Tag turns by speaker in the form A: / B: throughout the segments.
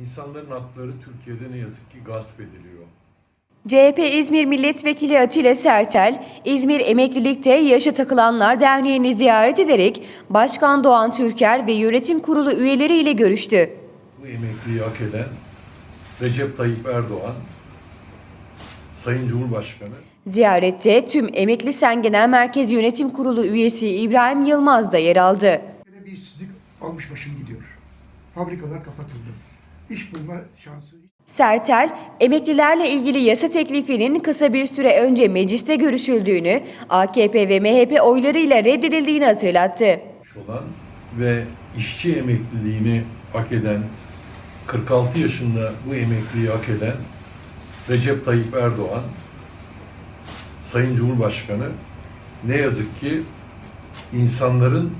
A: İnsanların hakları Türkiye'de ne yazık ki gasp ediliyor.
B: CHP İzmir Milletvekili Atilla Sertel, İzmir Emeklilikte Yaşa Takılanlar Derneği'ni ziyaret ederek Başkan Doğan Türker ve yönetim kurulu üyeleriyle görüştü.
A: Bu emekliyi hak eden Recep Tayyip Erdoğan, Sayın Cumhurbaşkanı
B: Ziyarette tüm Emekli Sen Genel Merkez Yönetim Kurulu üyesi İbrahim Yılmaz da yer aldı.
C: Bir işsizlik almış başını gidiyor. Fabrikalar kapatıldı. İş bulma şansı
B: Sertel, emeklilerle ilgili yasa teklifinin kısa bir süre önce mecliste görüşüldüğünü, AKP ve MHP oylarıyla reddedildiğini hatırlattı.
A: olan ve işçi emekliliğini hak eden 46 yaşında bu emekliyi hak eden Recep Tayyip Erdoğan Sayın Cumhurbaşkanı ne yazık ki insanların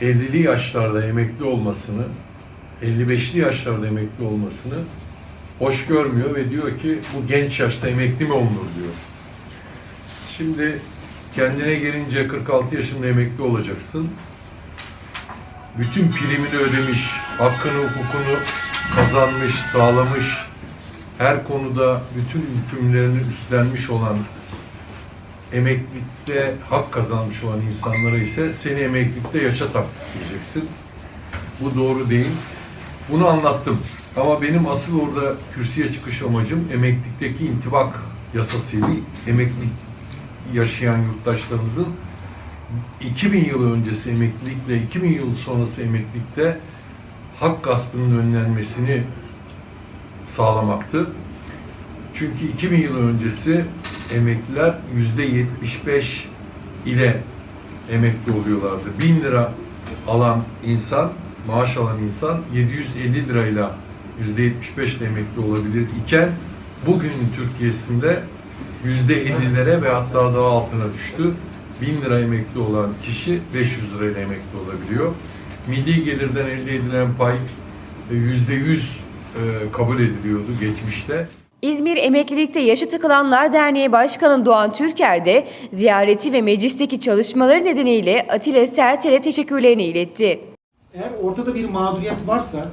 A: 50'li yaşlarda emekli olmasını 55'li yaşlarda emekli olmasını hoş görmüyor ve diyor ki bu genç yaşta emekli mi olunur diyor. Şimdi kendine gelince 46 yaşında emekli olacaksın bütün primini ödemiş, hakkını hukukunu kazanmış, sağlamış, her konuda bütün hükümlerini üstlenmiş olan, emeklilikte hak kazanmış olan insanlara ise seni emeklilikte yaşa taktik diyeceksin. Bu doğru değil. Bunu anlattım. Ama benim asıl orada kürsüye çıkış amacım emeklilikteki intibak yasasıydı. Emeklilik yaşayan yurttaşlarımızın 2000 yıl öncesi emeklilikle 2000 yıl sonrası emeklilikte hak gaspının önlenmesini sağlamaktı. Çünkü 2000 yıl öncesi emekliler yüzde 75 ile emekli oluyorlardı. 1000 lira alan insan, maaş alan insan 750 lirayla yüzde 75 ile emekli olabilir iken bugünün Türkiye'sinde yüzde 50'lere ve hatta daha altına düştü. 1000 lira emekli olan kişi 500 lirayla emekli olabiliyor. Milli gelirden elde edilen pay yüzde yüz e, kabul ediliyordu geçmişte.
B: İzmir Emeklilikte Yaşa Takılanlar Derneği Başkanı Doğan Türker de ziyareti ve meclisteki çalışmaları nedeniyle Atilla Sertel'e teşekkürlerini iletti.
D: Eğer ortada bir mağduriyet varsa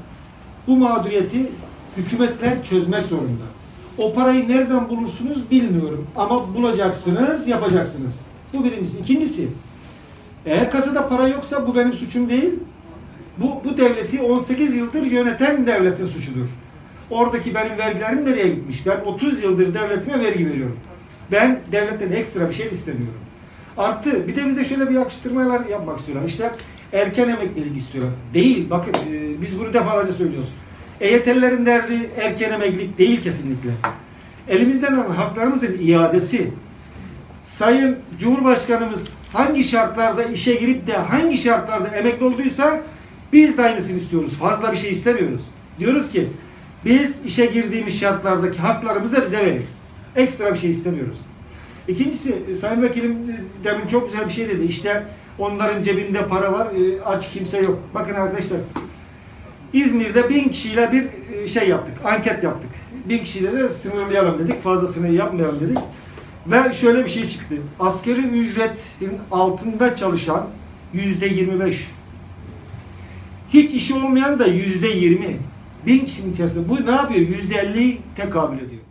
D: bu mağduriyeti hükümetler çözmek zorunda. O parayı nereden bulursunuz bilmiyorum ama bulacaksınız, yapacaksınız. Bu birincisi. İkincisi, eğer kasada para yoksa bu benim suçum değil. Bu, bu devleti 18 yıldır yöneten devletin suçudur. Oradaki benim vergilerim nereye gitmiş? Ben 30 yıldır devletime vergi veriyorum. Ben devletten ekstra bir şey istemiyorum. Artı bir de bize şöyle bir yakıştırmalar yapmak istiyorlar. İşte erken emeklilik istiyorlar. Değil. Bakın e, biz bunu defalarca söylüyoruz. EYT'lilerin derdi erken emeklilik değil kesinlikle. Elimizden alınan haklarımızın iadesi. Sayın Cumhurbaşkanımız hangi şartlarda işe girip de hangi şartlarda emekli olduysa biz de aynısını istiyoruz. Fazla bir şey istemiyoruz. Diyoruz ki biz işe girdiğimiz şartlardaki haklarımızı bize verin. Ekstra bir şey istemiyoruz. İkincisi e, Sayın Vekilim e, demin çok güzel bir şey dedi. İşte onların cebinde para var, e, aç kimse yok. Bakın arkadaşlar İzmir'de bin kişiyle bir e, şey yaptık, anket yaptık. Bin kişiyle de sınırlayalım dedik, fazlasını yapmayalım dedik. Ve şöyle bir şey çıktı. Askeri ücretin altında çalışan yüzde 25. Hiç işi olmayan da yüzde 20. Bin kişinin içerisinde bu ne yapıyor? Yüzde 50'yi tekabül ediyor.